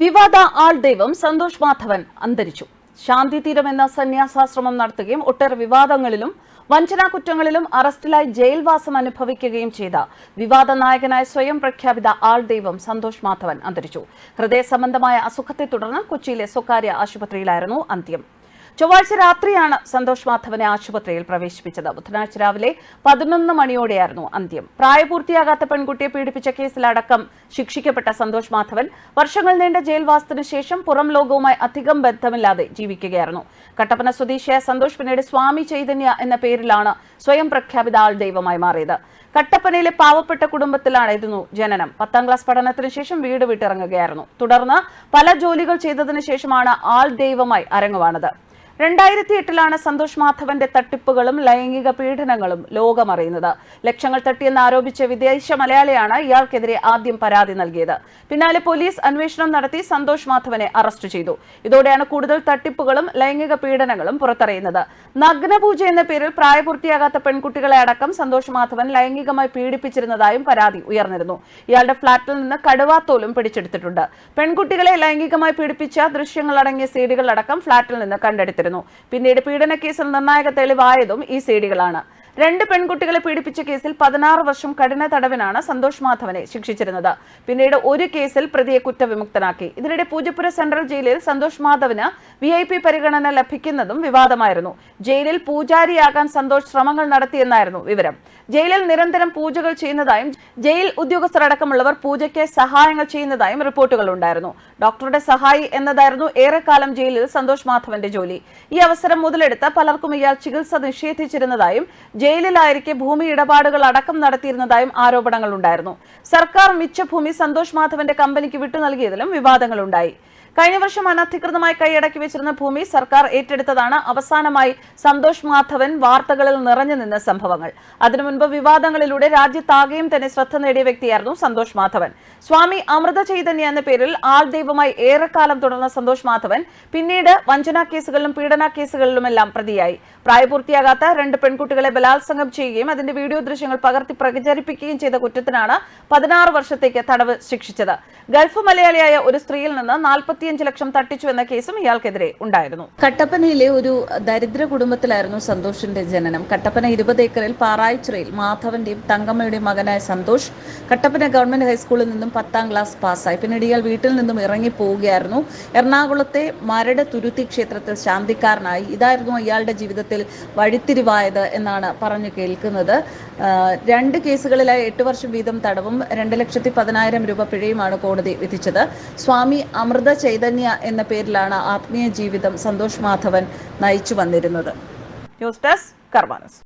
വിവാദ ആൾ ദൈവം സന്തോഷ് മാധവൻ അന്തരിച്ചു. ശാന്തി തീരം എന്ന സന്യാസാശ്രമം നടത്തുകയും ഒട്ടേറെ വിവാദങ്ങളിലും വഞ്ചനാ കുറ്റങ്ങളിലും അറസ്റ്റിലായി ജയിൽവാസം അനുഭവിക്കുകയും ചെയ്ത വിവാദ നായകനായ സ്വയം പ്രഖ്യാപിത ആൾ ദൈവം സന്തോഷ് മാധവൻ അന്തരിച്ചു. ഹൃദയ സംബന്ധമായ അസുഖത്തെ തുടർന്ന് കൊച്ചിയിലെ സ്വകാര്യ ആശുപത്രിയിലായിരുന്നു അന്ത്യം. ചൊവ്വാഴ്ച രാത്രിയാണ് സന്തോഷ് മാധവനെ ആശുപത്രിയിൽ പ്രവേശിപ്പിച്ചത്. ബുധനാഴ്ച രാവിലെ പതിനൊന്ന് മണിയോടെയായിരുന്നു അന്ത്യം. പ്രായപൂർത്തിയാകാത്ത പെൺകുട്ടിയെ പീഡിപ്പിച്ച കേസിലടക്കം ശിക്ഷിക്കപ്പെട്ട സന്തോഷ് മാധവൻ വർഷങ്ങൾ നീണ്ട ജയിൽവാസത്തിനു ശേഷം പുറം ലോകവുമായി അധികം ബന്ധമില്ലാതെ ജീവിക്കുകയായിരുന്നു. കട്ടപ്പന സ്വദേശിയായ സന്തോഷ് പിന്നീട് സ്വാമി ചൈതന്യ എന്ന പേരിലാണ് സ്വയം പ്രഖ്യാപിത ആൾ ദൈവമായി മാറിയത്. കട്ടപ്പനയിലെ പാവപ്പെട്ട കുടുംബത്തിലായിരുന്നു ജനനം. പത്താം ക്ലാസ് പഠനത്തിന് ശേഷം വീട് വിട്ടിറങ്ങുകയായിരുന്നു. തുടർന്ന് പല ജോലികൾ ചെയ്തതിനു ശേഷമാണ് ആൾ ദൈവമായി അരങ്ങുവാണത്. രണ്ടായിരത്തി എട്ടിലാണ് സന്തോഷ് മാധവന്റെ തട്ടിപ്പുകളും ലൈംഗിക പീഡനങ്ങളും ലോകമറിയുന്നത്. ലക്ഷങ്ങൾ തട്ടിയെന്ന് ആരോപിച്ച വിദേശ മലയാളിയാണ് ഇയാൾക്കെതിരെ ആദ്യം പരാതി നൽകിയത്. പിന്നാലെ പോലീസ് അന്വേഷണം നടത്തി സന്തോഷ് മാധവനെ അറസ്റ്റ് ചെയ്തു. ഇതോടെയാണ് കൂടുതൽ തട്ടിപ്പുകളും ലൈംഗിക പീഡനങ്ങളും പുറത്തറിയുന്നത്. നഗ്നപൂജ എന്ന പേരിൽ പ്രായപൂർത്തിയാകാത്ത പെൺകുട്ടികളെ അടക്കം സന്തോഷ് മാധവൻ ലൈംഗികമായി പീഡിപ്പിച്ചിരുന്നതായും പരാതി ഉയർന്നിരുന്നു. ഇയാളുടെ ഫ്ളാറ്റിൽ നിന്ന് കടുവാത്തോലും പിടിച്ചെടുത്തിട്ടുണ്ട്. പെൺകുട്ടികളെ ലൈംഗികമായി പീഡിപ്പിച്ച ദൃശ്യങ്ങളടങ്ങിയ സീഡികൾ അടക്കം ഫ്ളാറ്റിൽ നിന്ന് കണ്ടെടുത്തിരുന്നു പിന്നീട് പീഡന കേസിൽ നിർണായക തെളിവായതും ഈ സീഡികളാണ് രണ്ട് പെൺകുട്ടികളെ പീഡിപ്പിച്ച കേസിൽ പതിനാറ് വർഷം കഠിന തടവിനാണ് സന്തോഷ് മാധവനെ ശിക്ഷിച്ചിരുന്നത്. പിന്നീട് ഒരു കേസിൽ പ്രതിയെ കുറ്റവിമുക്തനാക്കി. ഇതിനിടെ പൂജപ്പുര സെൻട്രൽ ജയിലിൽ സന്തോഷ് മാധവന് വി ഐ പി പരിഗണന ലഭിക്കുന്നതും വിവാദമായിരുന്നു. ജയിലിൽ പൂജാരിയാകാൻ സന്തോഷ് ശ്രമങ്ങൾ നടത്തിയെന്നായിരുന്നു വിവരം. ജയിലിൽ നിരന്തരം പൂജകൾ ചെയ്യുന്നതായും ജയിൽ ഉദ്യോഗസ്ഥരടക്കമുള്ളവർ പൂജയ്ക്ക് സഹായങ്ങൾ ചെയ്യുന്നതായും റിപ്പോർട്ടുകൾ ഉണ്ടായിരുന്നു. ഡോക്ടറുടെ സഹായി എന്നതായിരുന്നു ഏറെക്കാലം ജയിലിൽ സന്തോഷ് മാധവന്റെ ജോലി. ഈ അവസരം മുതലെടുത്ത് പലർക്കും ഇയാൾ ചികിത്സ നിഷേധിച്ചിരുന്നതായും ജയിലിലായിരിക്കെ ഭൂമി ഇടപാടുകൾ അടക്കം നടത്തിയിരുന്നതായും ആരോപണങ്ങളുണ്ടായിരുന്നു. സർക്കാർ മിച്ച ഭൂമി സന്തോഷ് മാധവന്റെ കമ്പനിക്ക് വിട്ടു നൽകിയതിലും വിവാദങ്ങളുണ്ടായി. കഴിഞ്ഞ വർഷം അനധികൃതമായി കൈയടക്കി വെച്ചിരുന്ന ഭൂമി സർക്കാർ ഏറ്റെടുത്തതാണ് അവസാനമായി സന്തോഷ് മാധവൻ വാർത്തകളിൽ നിറഞ്ഞു നിന്ന സംഭവങ്ങൾ. അതിനു മുൻപ് വിവാദങ്ങളിലൂടെ രാജ്യത്താകെയും തന്നെ ശ്രദ്ധ നേടിയ വ്യക്തിയായിരുന്നു സന്തോഷ് മാധവൻ. സ്വാമി അമൃത ചൈതന്യ എന്ന പേരിൽ ആൾ ദൈവമായി ഏറെക്കാലം തുടർന്ന സന്തോഷ് മാധവൻ പിന്നീട് വഞ്ചനാ കേസുകളിലും പീഡന കേസുകളിലുമെല്ലാം പ്രതിയായി. പ്രായപൂർത്തിയാകാത്ത രണ്ട് പെൺകുട്ടികളെ ബലാത്സംഗം ചെയ്യുകയും അതിന്റെ വീഡിയോ ദൃശ്യങ്ങൾ പകർത്തി പ്രചരിപ്പിക്കുകയും ചെയ്ത കുറ്റത്തിനാണ് പതിനാറ് വർഷത്തേക്ക് തടവ് ശിക്ഷിച്ചത്. ഗൾഫ് മലയാളിയായ ഒരു സ്ത്രീയിൽ നിന്ന് നാൽപ്പത്തിയഞ്ച് ലക്ഷം തട്ടിച്ചു എന്ന കേസും ഇയാൾക്കെതിരെ ഉണ്ടായിരുന്നു. കട്ടപ്പനയിലെ ഒരു ദരിദ്ര കുടുംബത്തിലായിരുന്നു സന്തോഷിന്റെ ജനനം. കട്ടപ്പന ഇരുപത് ഏക്കറിൽ പാറായിച്ചിറയിൽ മാധവന്റെയും തങ്കമ്മയുടെയും മകനായ സന്തോഷ് കട്ടപ്പന ഗവൺമെന്റ് ഹൈസ്കൂളിൽ നിന്നും പത്താം ക്ലാസ് പാസ്സായി. പിന്നീട് ഇയാൾ വീട്ടിൽ നിന്നും ഇറങ്ങി പോവുകയായിരുന്നു. എറണാകുളത്തെ മരട് തുരുത്തി ക്ഷേത്രത്തിൽ ശാന്തിക്കാരനായി. ഇതായിരുന്നു ഇയാളുടെ ജീവിതത്തിൽ വഴിത്തിരിവായത് എന്നാണ് പറഞ്ഞു കേൾക്കുന്നത്. രണ്ട് കേസുകളിലായി എട്ട് വർഷം വീതം തടവും രണ്ട് ലക്ഷത്തി പതിനായിരം രൂപ പിഴയുമാണ് കോടതി വിധിച്ചത്. സ്വാമി അമൃത ചൈതന്യ എന്ന പേരിലാണ് ആത്മീയ ജീവിതം സന്തോഷ് മാധവൻ നയിച്ചു വന്നിരുന്നത്. News desk കർമാനസ്